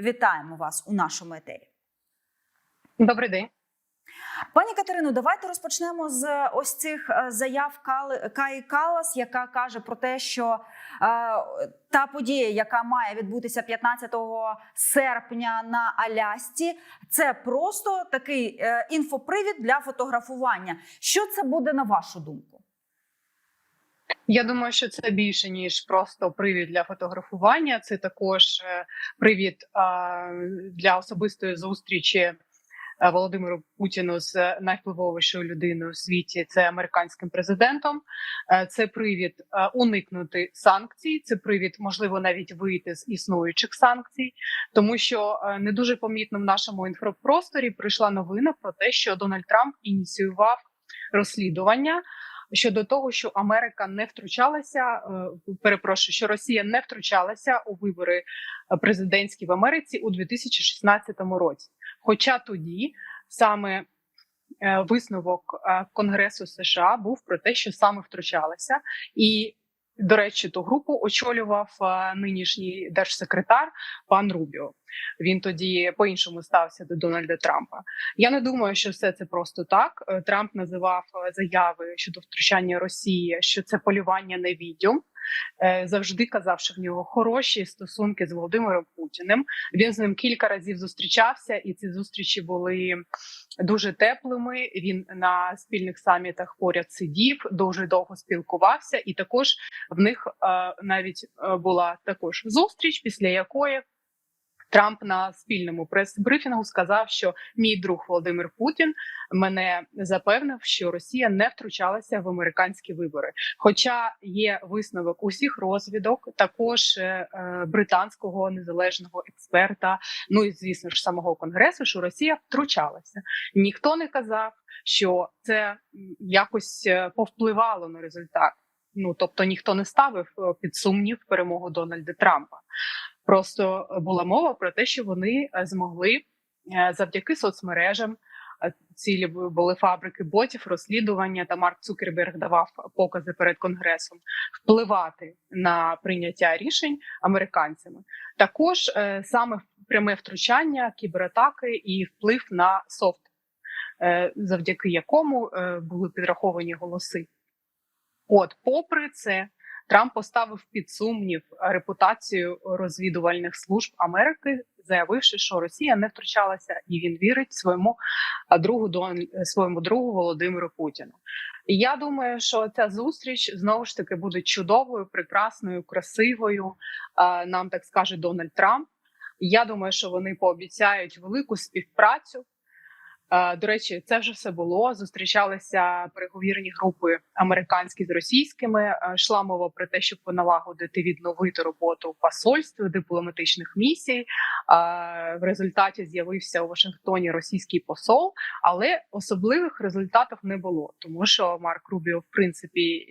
Вітаємо вас у нашому етері. Добрий день. Пані Катерино, давайте розпочнемо з ось цих е, заяв Каї Калас, яка каже про те, що е, та подія, яка має відбутися 15 серпня на Алясці, це просто такий е, інфопривід для фотографування. Що це буде на вашу думку? Я думаю, що це більше ніж просто привід для фотографування. Це також е, привід для особистої зустрічі е, Володимиру Путіну з найвпливовішою людиною у світі, це американським президентом. Е, Це привід уникнути санкцій. Це привід, можливо, навіть вийти з існуючих санкцій, тому що не дуже помітно в нашому інфопросторі прийшла новина про те, що Дональд Трамп ініціював розслідування щодо того, що Америка не втручалася, е, перепрошую, що Росія не втручалася у вибори е, президентські в Америці у 2016 році. Хоча тоді саме е, висновок Конгресу США був про те, що саме втручалася, і до речі, ту групу очолював е, нинішній держсекретар пан Рубіо. Він тоді по-іншому стався до Дональда Трампа. Я не думаю, що все це просто так. Е, Трамп називав е, заяви щодо втручання Росії, що це полювання на відьом. Е, Завжди казав, що в нього хороші стосунки з Володимиром Путіним. Він з ним кілька разів зустрічався, і ці зустрічі були дуже теплими. Він на спільних самітах поряд сидів, дуже довго спілкувався, і також в них е, навіть е, була також зустріч, після якої Трамп на спільному прес-брифінгу сказав, що мій друг Володимир Путін мене запевнив, що Росія не втручалася в американські вибори. Хоча є висновок усіх розвідок, також е, е, британського незалежного експерта, ну і звісно ж самого конгресу, що Росія втручалася. Ніхто не казав, що це якось е, повпливало на результат. Ну тобто ніхто не ставив е, під сумнів перемогу Дональда Трампа. Просто була мова про те, що вони е, змогли е, завдяки соцмережам. е, Цілі були фабрики ботів, розслідування. Та Марк Цукерберг давав покази перед конгресом впливати на прийняття рішень американцями. Також саме пряме втручання, кібератаки і вплив на софт, завдяки якому були підраховані голоси. От, попри це, Трамп поставив під сумнів репутацію розвідувальних служб Америки, заявивши, що Росія не втручалася, і він вірить своєму другу Дон своєму другу Володимиру Путіну. Я думаю, що ця зустріч знову ж таки буде чудовою, прекрасною, красивою. Нам так скаже Дональд Трамп. Я думаю, що вони пообіцяють велику співпрацю. Е, До речі, це вже все було. Зустрічалися переговірні групи американські з російськими. Е, Йшла мова про те, щоб налагодити відновити роботу посольств дипломатичних місій. Е, В результаті з'явився у Вашингтоні російський посол, але особливих результатів не було, тому що Марк Рубіо, в принципі,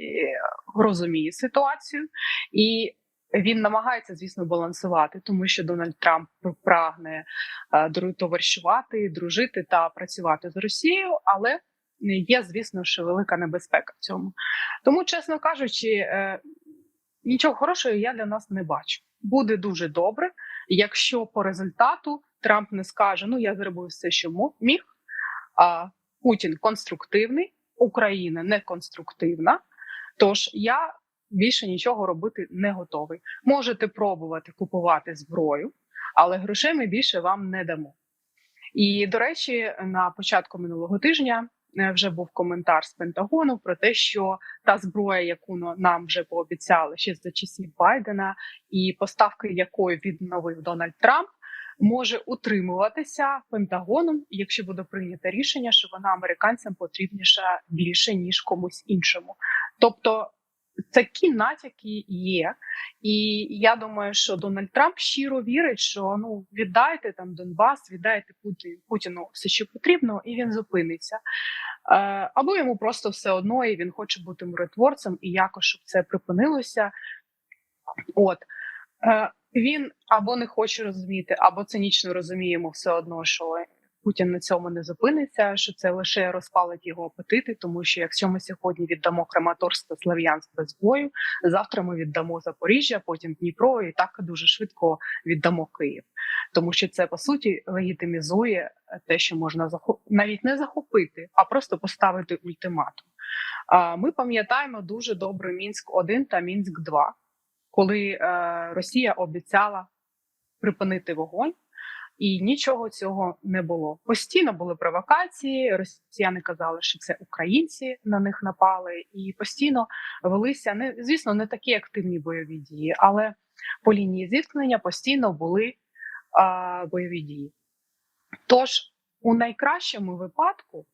розуміє ситуацію і. Він намагається, звісно, балансувати, тому що Дональд Трамп прагне е, товаришувати, дружити та працювати з Росією, але є, звісно, що велика небезпека в цьому. Тому, чесно кажучи, е, нічого хорошого я для нас не бачу. Буде дуже добре, якщо по результату Трамп не скаже: ну я зробив все, що міг. А Путін конструктивний, Україна не конструктивна. Тож я більше нічого робити не готовий. Можете пробувати купувати зброю, але грошей ми більше вам не дамо. І до речі, на початку минулого тижня е, вже був коментар з Пентагону про те, що та зброя, яку нам вже пообіцяли ще за часів Байдена, і поставки якої відновив Дональд Трамп, може утримуватися Пентагоном, якщо буде прийнято рішення, що вона американцям потрібніша більше ніж комусь іншому. Тобто такі натяки є, і я думаю, що Дональд Трамп щиро вірить, що ну віддайте там Донбас, віддайте Путін Путіну все, що потрібно, і він зупиниться. Е, або йому просто все одно, і він хоче бути миротворцем, і якось щоб це припинилося. От е, він або не хоче розуміти, або цинічно розуміємо все одно, що Путін на цьому не зупиниться, що це лише розпалить його апетити, тому що якщо ми сьогодні віддамо Краматорськ та Слов'янськ без бою, завтра ми віддамо Запоріжжя, потім Дніпро, і так дуже швидко віддамо Київ. тому що це по суті легітимізує те, що можна захоп... навіть не захопити, а просто поставити ультиматум. Ми пам'ятаємо дуже добре мінськ 1 та мінськ 2 коли е, Росія обіцяла припинити вогонь. І нічого цього не було. Постійно були провокації. Росіяни казали, що це українці на них напали, і постійно велися не звісно не такі активні бойові дії, але по лінії зіткнення постійно були а, бойові дії. Тож, у найкращому випадку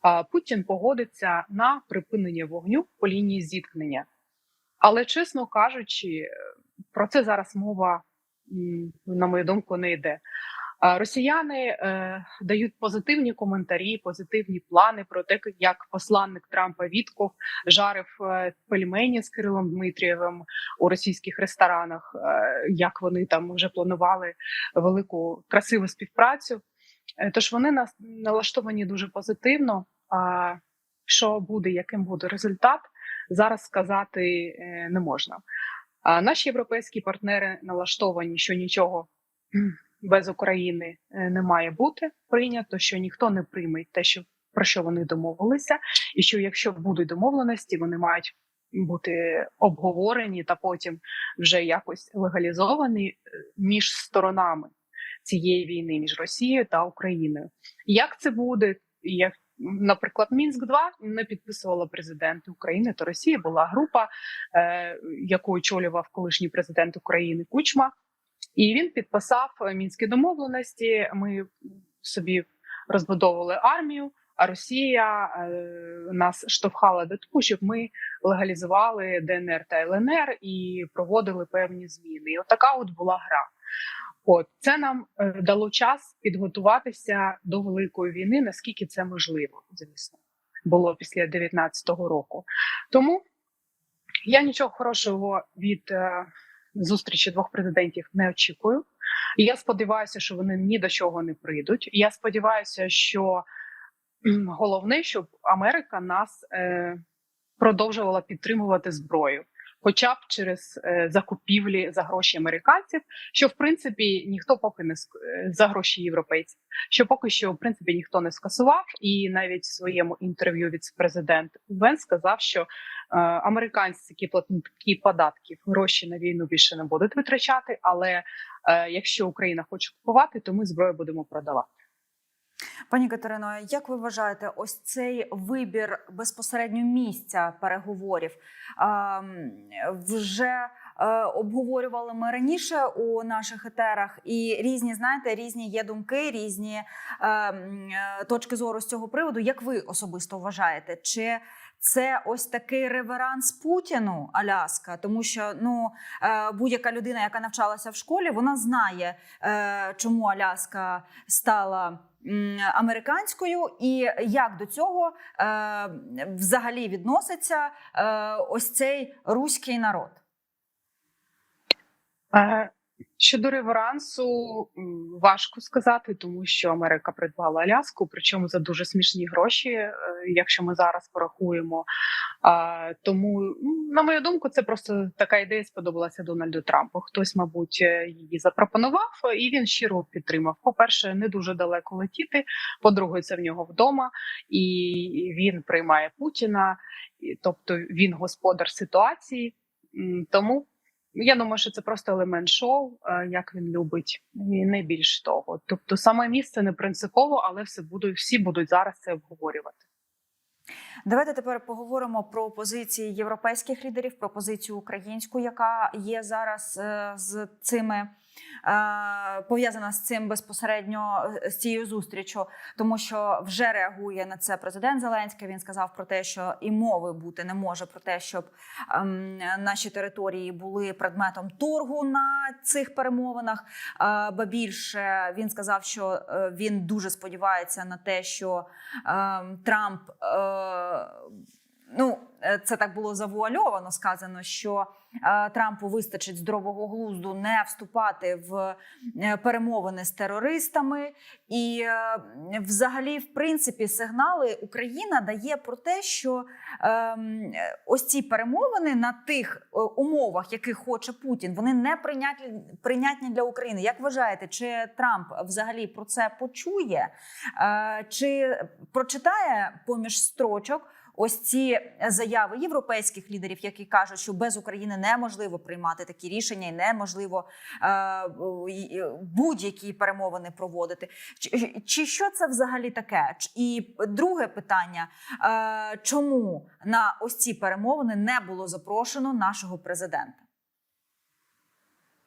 а, Путін погодиться на припинення вогню по лінії зіткнення. Але, чесно кажучи, про це зараз мова, на мою думку, не йде. Росіяни е, дають позитивні коментарі, позитивні плани про те, як посланник Трампа Вітков жарив е, пельмені з Кирилом Дмитрієвим у російських ресторанах, е, як вони там вже планували велику красиву співпрацю. Е, Тож вони нас налаштовані дуже позитивно. А що буде, яким буде результат, зараз сказати е, не можна. А наші європейські партнери налаштовані, що нічого без України е, не має бути прийнято, що ніхто не прийме те, що про що вони домовилися, і що якщо будуть домовленості, вони мають бути обговорені та потім вже якось легалізовані е, між сторонами цієї війни між Росією та Україною. Як це буде? Як наприклад, Мінськ 2 не підписувала президент України та Росії. Була група, е, яку очолював колишній президент України Кучма, і він підписав мінські домовленості. Ми собі розбудовували армію. А Росія е, нас штовхала до того, щоб ми легалізували ДНР та ЛНР і проводили певні зміни. І от така от була гра. От це нам е, дало час підготуватися до великої війни, наскільки це можливо, звісно, було після 19-го року. Тому я нічого хорошого від е, зустрічі двох президентів не очікую. Я сподіваюся, що вони ні до чого не прийдуть. Я сподіваюся, що головне, щоб Америка нас е, продовжувала підтримувати зброю хоча б через е, закупівлі за гроші американців, що в принципі ніхто поки не е, за гроші європейців, що поки що в принципі ніхто не скасував, і навіть в своєму інтерв'ю віце-президент Вен сказав, що е, американці, які платники податків, гроші на війну більше не будуть витрачати. Але якщо Україна хоче купувати, то ми зброю будемо продавати. Пані Катерино, як ви вважаєте, ось цей вибір безпосередньо місця переговорів ем, вже е, обговорювали ми раніше у наших етерах, і різні, знаєте, різні є думки, різні ем, е, точки зору з цього приводу. Як ви особисто вважаєте, чи це ось такий реверанс Путіну Аляска, тому що ну е, будь-яка людина, яка навчалася в школі, вона знає, е, чому Аляска стала американською, і як до цього е, взагалі відноситься е, ось цей руський народ. Щодо реверансу, важко сказати, тому що Америка придбала Аляску, причому за дуже смішні гроші, е, якщо ми зараз порахуємо. Тому, на мою думку, це просто така ідея сподобалася Дональду Трампу. Хтось, мабуть, е, її запропонував, і він щиро підтримав. По-перше, не дуже далеко летіти. По-друге, це в нього вдома, і він приймає Путіна, тобто він господар ситуації. Тому я думаю, що це просто елемент шоу, е, як він любить, і не більш того. Тобто, саме місце не принципово, але все будуть всі будуть зараз це обговорювати. Давайте тепер поговоримо про позиції європейських лідерів, про позицію українську, яка є зараз е, з цими. Е, Пов'язана з цим безпосередньо е, з цією зустрічю, тому що вже реагує на це президент Зеленський. Він сказав про те, що і мови бути не може про те, щоб ем, наші території були предметом торгу на цих перемовинах. Е, ба більше він сказав, що він дуже сподівається на те, що ем, Трамп. Ну е, це так було завуальовано сказано, що е, Трампу вистачить здорового глузду не вступати в е, перемовини з терористами, і взагалі, в принципі, сигнали Україна дає про те, що ем, ось ці перемовини на тих умовах, яких хоче Путін, вони не прийнятні, для України. Як вважаєте, чи Трамп взагалі про це почує? Чи прочитає поміж строчок ось ці заяви європейських лідерів, які кажуть, що без України неможливо приймати такі рішення і неможливо е, будь-які перемовини проводити? Чи, що це взагалі таке? І друге питання: е, чому на ось ці перемовини не було запрошено нашого президента?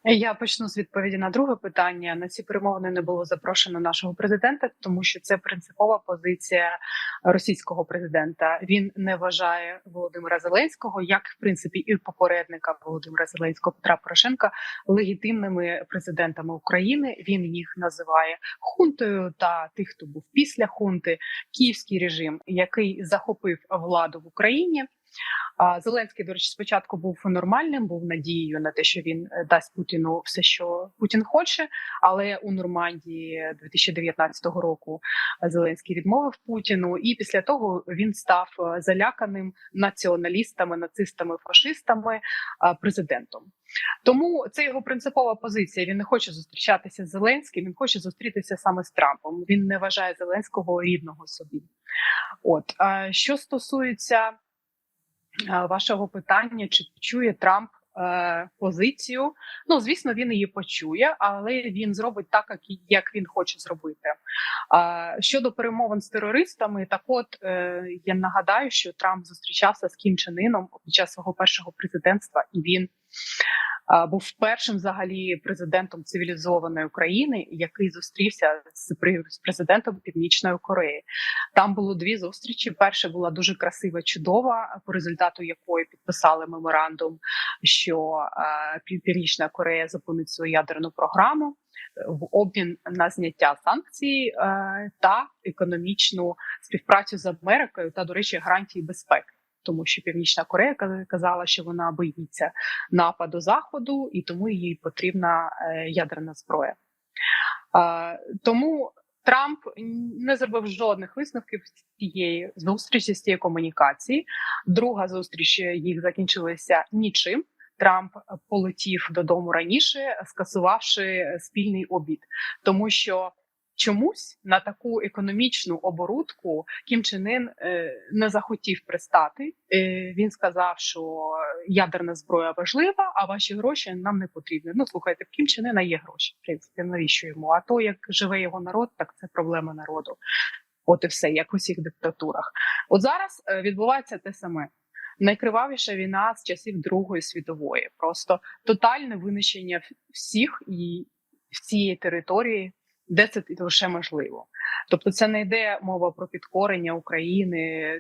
Я почну з відповіді на друге питання. На ці перемовини не було запрошено нашого президента, тому що це принципова позиція російського президента. Він не вважає Володимира Зеленського, як в принципі і попередника Володимира Зеленського Петра Порошенка легітимними президентами України. Він їх називає хунтою та тих, хто був після хунти, київський режим, який захопив владу в Україні. Зеленський, до речі, спочатку був нормальним, був надією на те, що він е, дасть Путіну все, що Путін хоче. Але у Нормандії 2019 року Зеленський відмовив Путіну, і після того він став е, заляканим націоналістами, нацистами, фашистами президентом. Тому це його принципова позиція. Він не хоче зустрічатися з Зеленським. Він хоче зустрітися саме з Трампом. Він не вважає Зеленського рідного собі. От що стосується е, вашого питання, чи почує Трамп е, позицію? Ну звісно, він її почує, але він зробить так, як, він хоче зробити. Е, щодо перемовин з терористами, так от е, я нагадаю, що Трамп зустрічався з Кім під час свого першого президентства, і він був першим взагалі президентом цивілізованої країни, який зустрівся з, президентом Північної Кореї. Там було дві зустрічі. Перша була дуже красива, чудова, по результату якої підписали меморандум, що Північна Корея зупинить свою ядерну програму в обмін на зняття санкцій е, та економічну співпрацю з Америкою та, до речі, гарантії безпеки. Тому що Північна Корея казала, що вона боїться нападу заходу, і тому їй потрібна е, ядерна зброя. Тому Трамп не зробив жодних висновків з цієї зустрічі, з цієї комунікації. Друга зустріч їх закінчилася нічим. Трамп полетів додому раніше, скасувавши спільний обід, тому що чомусь на таку економічну оборудку Кім Чен Ін е, не захотів пристати. Е, він сказав, що ядерна зброя важлива, а ваші гроші нам не потрібні. Ну слухайте, в Кім Чен Іна є гроші. В принципі, навіщо йому? А то як живе його народ, так це проблема народу. От і все, як у всіх диктатурах. От зараз е, відбувається те саме. Найкривавіша війна з часів Другої світової, просто тотальне винищення всіх і всієї території, де це лише можливо. Тобто, це не йде мова про підкорення України,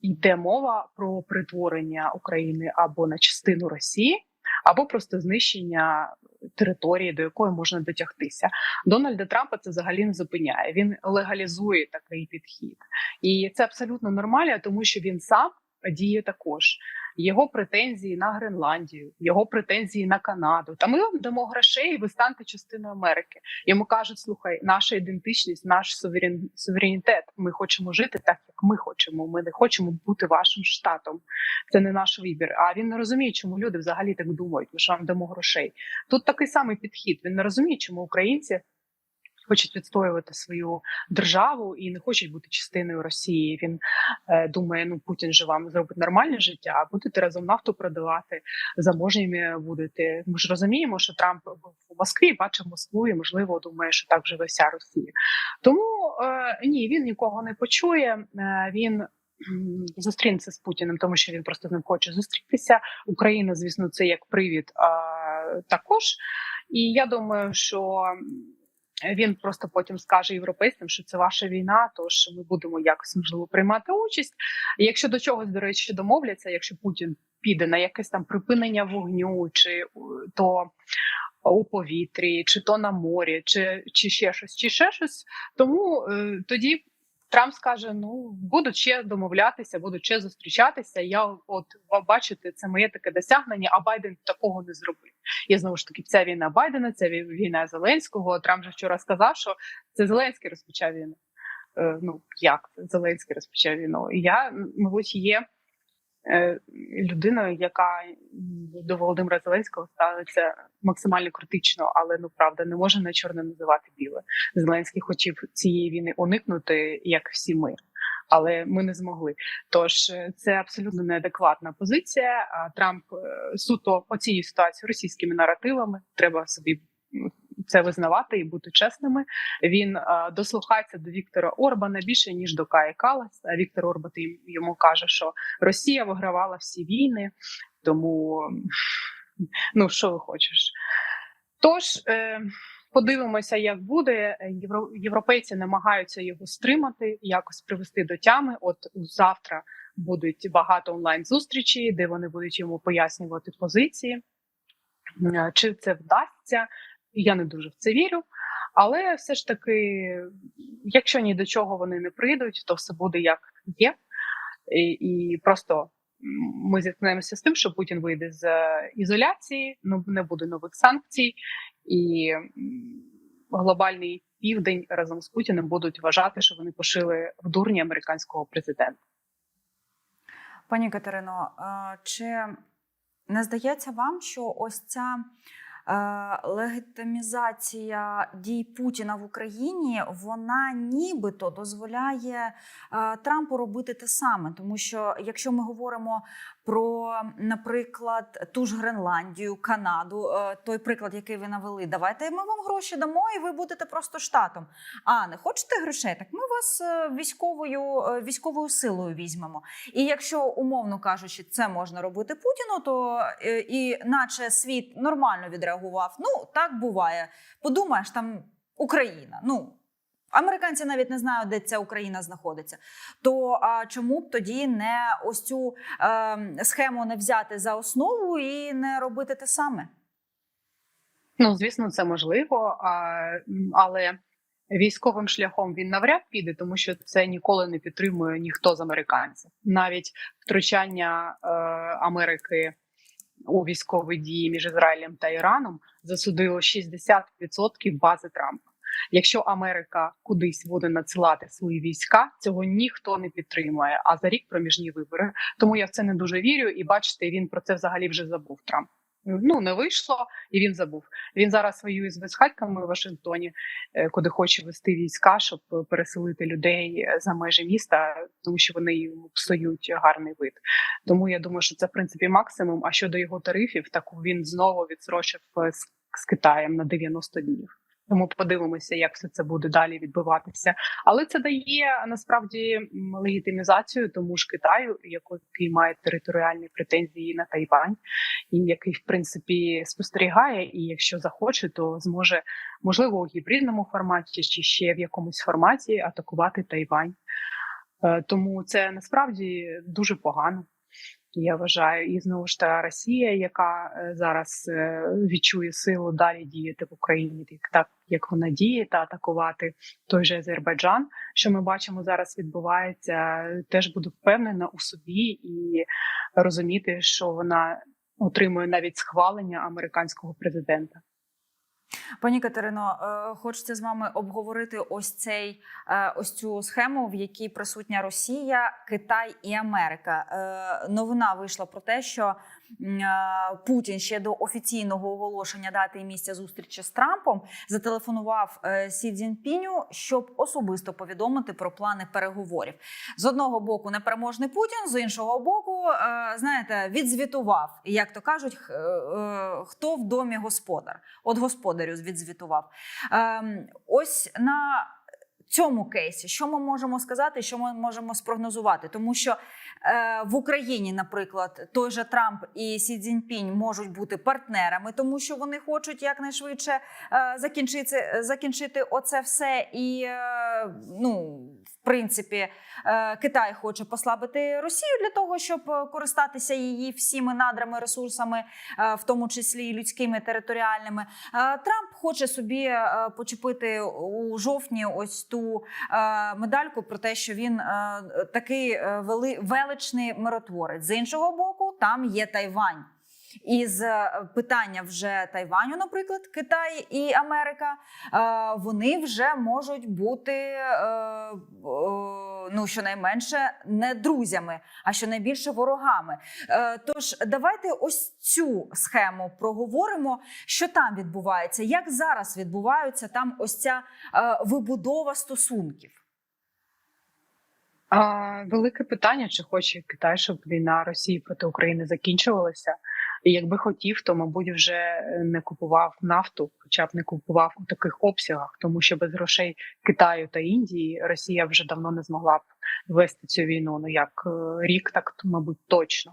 йде мова про притворення України або на частину Росії, або просто знищення території, до якої можна дотягтися. Дональда Трампа це взагалі не зупиняє. Він легалізує такий підхід, і це абсолютно нормально, тому що він сам діє також. Його претензії на Гренландію, його претензії на Канаду. Та ми вам дамо грошей, і ви станете частиною Америки. Йому кажуть: слухай, наша ідентичність, наш суверен, суверенітет. Ми хочемо жити так, як ми хочемо. Ми не хочемо бути вашим штатом. Це не наш вибір. А він не розуміє, чому люди взагалі так думають. Ми ж вам дамо грошей. Тут такий самий підхід. Він не розуміє, чому українці. Хочуть відстоювати свою державу і не хочуть бути частиною Росії. Він е, думає, ну Путін же вам зробить нормальне життя, а будете разом нафту продавати, заможніми будете. Ми ж розуміємо, що Трамп був у Москві, бачив Москву, і можливо думає, що так живе вся Росія. Тому е, ні, він нікого не почує. Е, він зустрінеться з Путіним, тому що він просто з ним хоче зустрітися. Україна, звісно, це як привід а, також. І я думаю, що він просто потім скаже європейцям, що це ваша війна, тож ми будемо якось можливо приймати участь. Якщо до чогось, до речі, домовляться, якщо Путін піде на якесь там припинення вогню, чи то у повітрі, чи то на морі, чи, чи ще щось, чи ще щось, тому е, тоді Трамп скаже: ну будуть ще домовлятися, будуть ще зустрічатися. Я от ви бачите, це моє таке досягнення. А Байден такого не зробив. І знову ж таки, ця війна Байдена, це війна Зеленського. Трамп же вчора сказав, що це Зеленський розпочав війну. Е, ну як Зеленський розпочав війну? Я, мабуть, є людиною, яка до Володимира Зеленського ставиться максимально критично, але ну правда не може на чорне називати біле. Зеленський хотів цієї війни уникнути, як всі ми. Але ми не змогли. Тож е, це абсолютно неадекватна позиція. Трамп е, суто оцінює ситуацію російськими наративами. Треба собі це визнавати і бути чесними. Він е, дослухається до Віктора Орбана більше ніж до Каї Калас. Віктор Орбан йому каже, що Росія вигравала всі війни, тому ну що ви хочеш. Тож е, подивимося, як буде. Євро, європейці намагаються його стримати, якось привести до тями. От завтра будуть багато онлайн зустрічей, де вони будуть йому пояснювати позиції. Е, Чи це вдасться? Я не дуже в це вірю. Але все ж таки, якщо ні до чого вони не прийдуть, то все буде як є. І, і просто ми зіткнемося з тим, що Путін вийде з ізоляції, ну не буде нових санкцій, і глобальний південь разом з Путіним будуть вважати, що вони пошили в дурні американського президента. Пані Катерино, чи не здається вам, що ось ця легітимізація дій Путіна в Україні вона нібито дозволяє е, Трампу робити те саме? Тому що якщо ми говоримо про, наприклад, ту ж Гренландію, Канаду, е, той приклад, який ви навели, давайте ми вам гроші дамо, і ви будете просто штатом. А не хочете грошей? Так ми вас е, військовою е, військовою силою візьмемо. І якщо умовно кажучи, це можна робити Путіну, то е, і наче світ нормально відреагував. Ну так буває. Подумаєш, там Україна. Ну американці навіть не знають, де ця Україна знаходиться. То а чому б тоді не ось цю е, схему не взяти за основу і не робити те саме? Ну, звісно, це можливо, а, але військовим шляхом він навряд піде, тому що це ніколи не підтримує ніхто з американців. Навіть втручання е, Америки у військові дії між Ізраїлем та Іраном засудило 60% бази Трампа. Якщо Америка кудись буде надсилати свої війська, цього ніхто не підтримує. А за рік проміжні вибори. Тому я в це не дуже вірю. І бачите, він про це взагалі вже забув. Трамп. Ну не вийшло, і він забув. Він зараз воює з безхатьками в Вашингтоні, е, куди хоче вести війська, щоб переселити людей е, за межі міста, тому що вони йому псують гарний вид. Тому я думаю, що це в принципі максимум. А щодо його тарифів, так він знову відсрочив е, з Китаєм на 90 днів. Тому подивимося, як все це буде далі відбуватися. Але це дає насправді легітимізацію тому ж Китаю, який має територіальні претензії на Тайвань, і який в принципі спостерігає, і якщо захоче, то зможе можливо у гібридному форматі чи ще в якомусь форматі атакувати Тайвань. Е, Тому це насправді дуже погано. Я вважаю, і знову ж та Росія, яка е, зараз е, відчує силу далі діяти в Україні, так як вона діє, та атакувати той же Азербайджан, що ми бачимо зараз відбувається, теж буде впевнена у собі і розуміти, що вона отримує навіть схвалення американського президента. Пані Катерино, е, хочеться з вами обговорити ось цей е, ось цю схему, в якій присутня Росія, Китай і Америка. Е, Новина вийшла про те, що Путін ще до офіційного оголошення дати і місця зустрічі з Трампом зателефонував е, Сі Цзіньпіню, щоб особисто повідомити про плани переговорів. З одного боку, непереможний Путін, з іншого боку, е, знаєте, відзвітував, як то кажуть, е, хто в домі господар. От господарю відзвітував. Ем, ось на цьому кейсі, що ми можемо сказати, що ми можемо спрогнозувати, тому що е, в Україні, наприклад, той же Трамп і Сі Цзіньпінь можуть бути партнерами, тому що вони хочуть якнайшвидше е, закінчити, закінчити оце все. І е, ну, в принципі, е, Китай хоче послабити Росію для того, щоб користатися її всіми надрами, ресурсами, е, в тому числі і людськими територіальними. Е, Трамп хоче собі е, почепити у жовтні ось ту е, медальку про те, що він е, такий величний миротворець. З іншого боку, там є Тайвань. Із е, питання вже Тайваню, наприклад, Китай і Америка, е, вони вже можуть бути е, ну щонайменше не друзями, а щонайбільше ворогами. Тож давайте ось цю схему проговоримо, що там відбувається, як зараз відбуваються там ось ця вибудова стосунків. Велике питання, чи хоче Китай, щоб війна Росії проти України закінчувалася. Якби хотів, то мабуть вже не купував нафту, хоча б не купував у таких обсягах, тому що без грошей Китаю та Індії Росія вже давно не змогла б вести цю війну. Ну як е, рік, так мабуть, точно.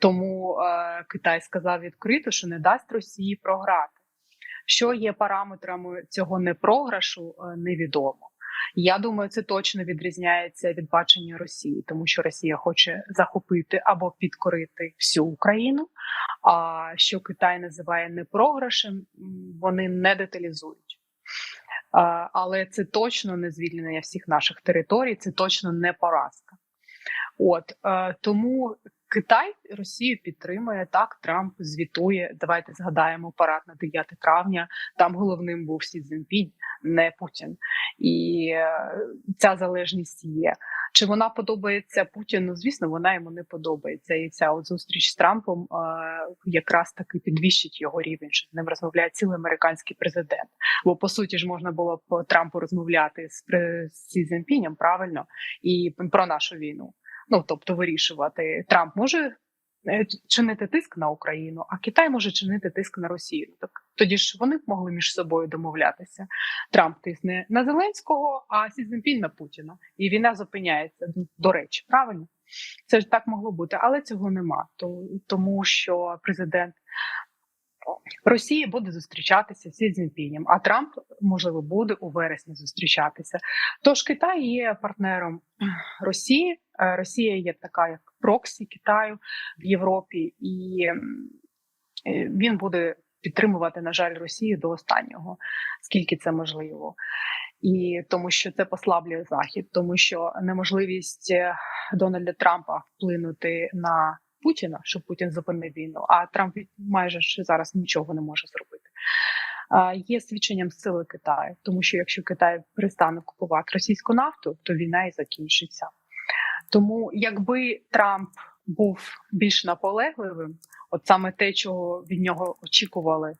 Тому е, Китай сказав відкрито, що не дасть Росії програти. Що є параметрами цього непрограшу, е, невідомо. Я думаю, це точно відрізняється від бачення Росії, тому що Росія хоче захопити або підкорити всю Україну. А що Китай називає непрограшем, м, вони не деталізують. Але це точно не звільнення всіх наших територій, це точно не поразка. От е, тому Китай Росію підтримує так. Трамп звітує. Давайте згадаємо парад на 9 травня. Там головним був Сі Цзіньпінь, не Путін, і е, ця залежність є. Чи вона подобається Путіну? Звісно, вона йому не подобається. І ця от зустріч з Трампом е, якраз таки підвищить його рівень, що з ним розмовляє цілий американський президент. Бо по суті ж можна було б Трампу розмовляти з, з Сі Цзіньпінем, правильно і про нашу війну. Ну тобто вирішувати Трамп може е, чинити тиск на Україну, а Китай може чинити тиск на Росію. Так тоді ж вони б могли між собою домовлятися. Трамп тисне на Зеленського, а Сі Цзіньпінь на Путіна, і війна зупиняється. До речі, правильно це ж так могло бути, але цього нема. То тому, що президент Росії буде зустрічатися з Сі Цзіньпінем, а Трамп можливо буде у вересні зустрічатися. Тож Китай є партнером Росії. Е, Росія є така як проксі Китаю в Європі, і е, він буде підтримувати, на жаль, Росію до останнього, скільки це можливо. І тому, що це послаблює захід, тому що неможливість е, Дональда Трампа вплинути на Путіна, щоб Путін зупинив війну. А Трамп майже зараз нічого не може зробити. Є свідченням сили Китаю, тому що якщо Китай перестане купувати російську нафту, то війна і закінчиться. Тому якби Трамп був більш наполегливим, от саме те, чого від нього очікували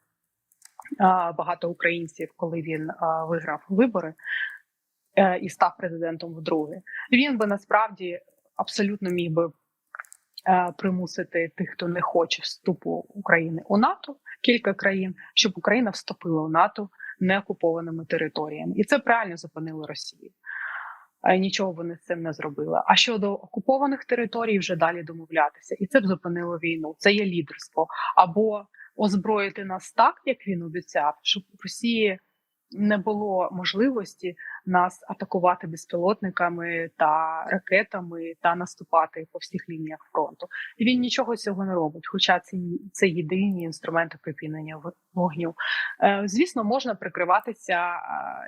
багато українців, коли він виграв вибори е, і став президентом вдруге, він би насправді абсолютно міг би е, примусити тих, хто не хоче вступу України у НАТО, кілька країн, щоб Україна вступила у НАТО неокупованими територіями, і це б реально зупинило Росію. Е, Нічого вони з цим не зробили. А щодо окупованих територій, вже далі домовлятися, і це б зупинило війну. Це є лідерство. Або озброїти нас так, як він обіцяв, щоб у Росії не було можливості нас атакувати безпілотниками та ракетами та наступати по всіх лініях фронту. І він нічого цього не робить, хоча це, це єдині інструменти припинення вогню. Е, Звісно, можна прикриватися е,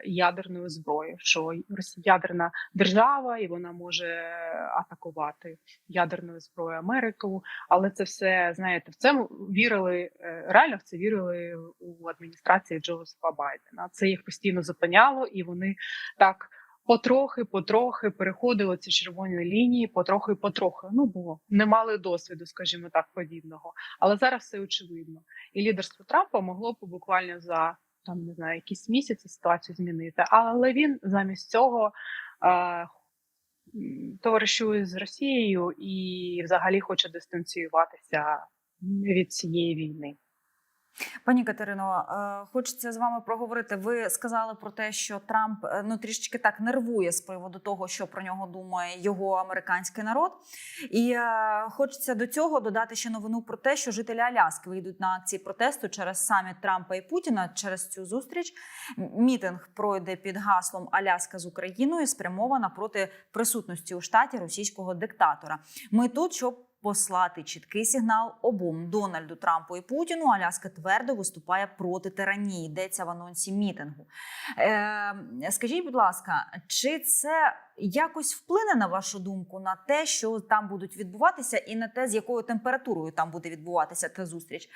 ядерною зброєю, що ядерна держава, і вона може атакувати ядерною зброєю Америку. Але це все знаєте, в це вірили е, реально в це вірили у адміністрації Джозефа Байдена. Це їх постійно зупиняло, і вони так. Потрохи, потрохи переходили ці червоні лінії, потрохи, потрохи. Ну бо не мали досвіду, скажімо так, подібного. Але зараз все очевидно. І лідерство Трампа могло б буквально за там не знаю, якісь місяці ситуацію змінити. Але він замість цього е, товаришує з Росією і взагалі хоче дистанціюватися від цієї війни. Пані Катерино, е, хочеться з вами проговорити. Ви сказали про те, що Трамп е, ну трішечки так нервує з приводу того, що про нього думає його американський народ. І е, хочеться до цього додати ще новину про те, що жителі Аляски вийдуть на акції протесту через саміт Трампа і Путіна через цю зустріч. Мітинг пройде під гаслом Аляска з Україною, спрямована проти присутності у штаті російського диктатора. Ми тут, щоб послати чіткий сигнал обом Дональду Трампу і Путіну. Аляска твердо виступає проти тиранії. Йдеться в анонсі мітингу. Е, скажіть, будь ласка, чи це якось вплине на вашу думку на те, що там будуть відбуватися, і на те, з якою температурою там буде відбуватися та зустріч? Е,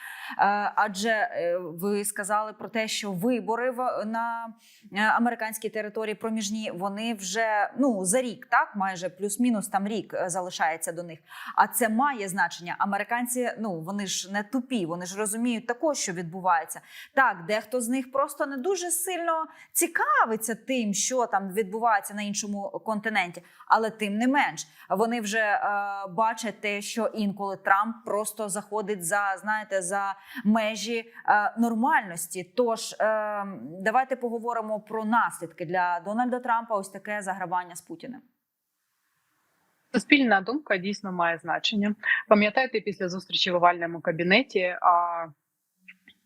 адже е, ви сказали про те, що вибори на е, американській території проміжні вони вже ну за рік, так майже плюс-мінус там рік залишається до них. А це має значення. Американці ну вони ж не тупі, вони ж розуміють також, що відбувається. Так, дехто з них просто не дуже сильно цікавиться тим, що там відбувається на іншому континенті, але тим не менш вони вже е, бачать те, що інколи Трамп просто заходить за знаєте за межі е, нормальності. Тож е, давайте поговоримо про наслідки для Дональда Трампа. Ось таке загравання з Путіним. Суспільна думка дійсно має значення. Пам'ятаєте, після зустрічі в овальному кабінеті, а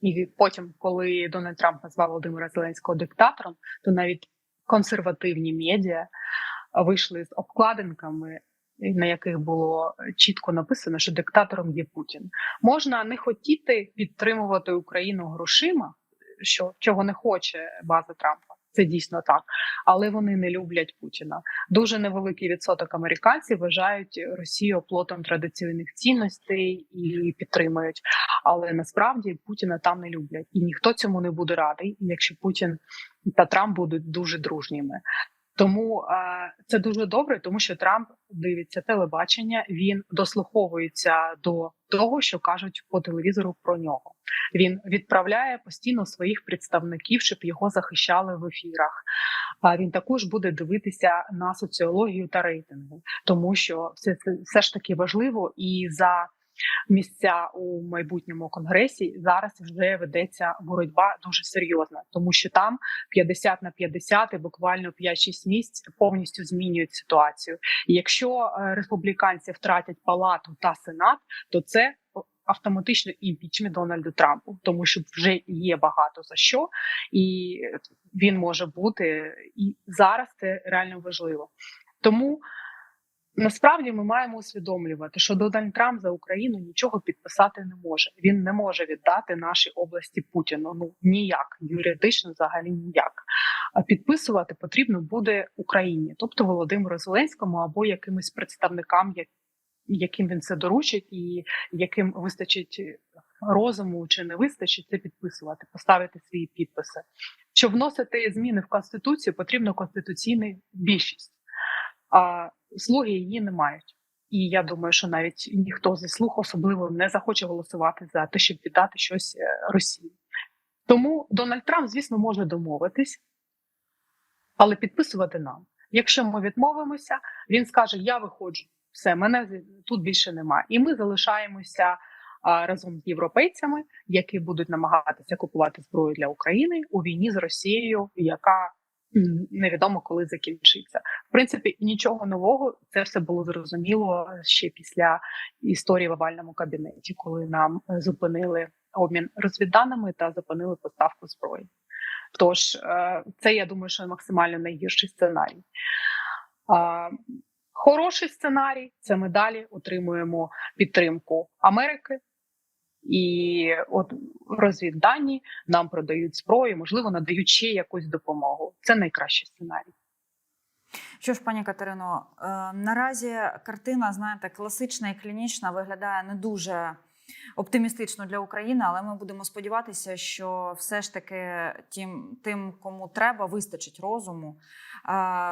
і потім, коли Дональд Трамп назвав Володимира Зеленського диктатором, то навіть консервативні медіа вийшли з обкладинками, на яких було чітко написано, що диктатором є Путін. Можна не хотіти підтримувати Україну грошима, що чого не хоче база Трампа. Це дійсно так, але вони не люблять Путіна. Дуже невеликий відсоток американців вважають Росію оплотом традиційних цінностей і підтримують. Але насправді Путіна там не люблять, і ніхто цьому не буде радий, якщо Путін та Трамп будуть дуже дружніми. Тому е, це дуже добре, тому що Трамп дивиться телебачення. Він дослуховується до того, що кажуть по телевізору про нього. Він відправляє постійно своїх представників, щоб його захищали в ефірах. А він також буде дивитися на соціологію та рейтинги, тому що все це все ж таки важливо і за місця у майбутньому конгресі зараз вже ведеться боротьба дуже серйозна, тому що там 50 на 50 і буквально 5-6 місць повністю змінюють ситуацію. І якщо республіканці втратять палату та сенат, то це автоматично імпічмент Дональду Трампу, тому що вже є багато за що, і він може бути і зараз це реально важливо. Тому насправді ми маємо усвідомлювати, що Дональд Трамп за Україну нічого підписати не може. Він не може віддати наші області Путіну. Ну ніяк юридично, взагалі ніяк. А підписувати потрібно буде Україні, тобто Володимиру Зеленському або якимось представникам, яким він це доручить, і яким вистачить розуму чи не вистачить це підписувати, поставити свої підписи. Щоб вносити зміни в конституцію, потрібна конституційна більшість, а слуги її не мають. І я думаю, що навіть ніхто зі слуг особливо не захоче голосувати за те, щоб віддати щось Росії. Тому Дональд Трамп, звісно, може домовитись, але підписувати нам. Якщо ми відмовимося, він скаже: Я виходжу все, мене тут більше немає. І ми залишаємося а, разом з європейцями, які будуть намагатися купувати зброю для України у війні з Росією, яка невідомо коли закінчиться. В принципі, нічого нового це все було зрозуміло ще після історії в овальному кабінеті, коли нам зупинили обмін розвідданими та зупинили поставку зброї. Тож це я думаю, що максимально найгірший сценарій. Хороший сценарій це ми далі отримуємо підтримку Америки, і от розвіддані нам продають зброю, можливо, надають ще якусь допомогу. Це найкращий сценарій. Що ж, пані Катерино, е, наразі картина, знаєте, класична і клінічна виглядає не дуже оптимістично для України, але ми будемо сподіватися, що все ж таки тим, тим кому треба, вистачить розуму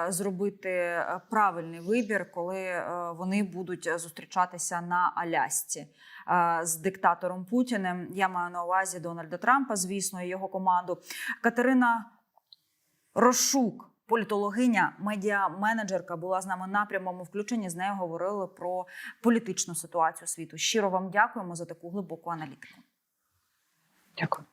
зробити правильний вибір, коли вони будуть зустрічатися на Алясці з диктатором Путіним. Я маю на увазі Дональда Трампа, звісно, і його команду. Катерина Рошук. Політологиня, медіа-менеджерка була з нами на прямому включенні. З нею говорили про політичну ситуацію світу. Щиро вам дякуємо за таку глибоку аналітику. Дякую.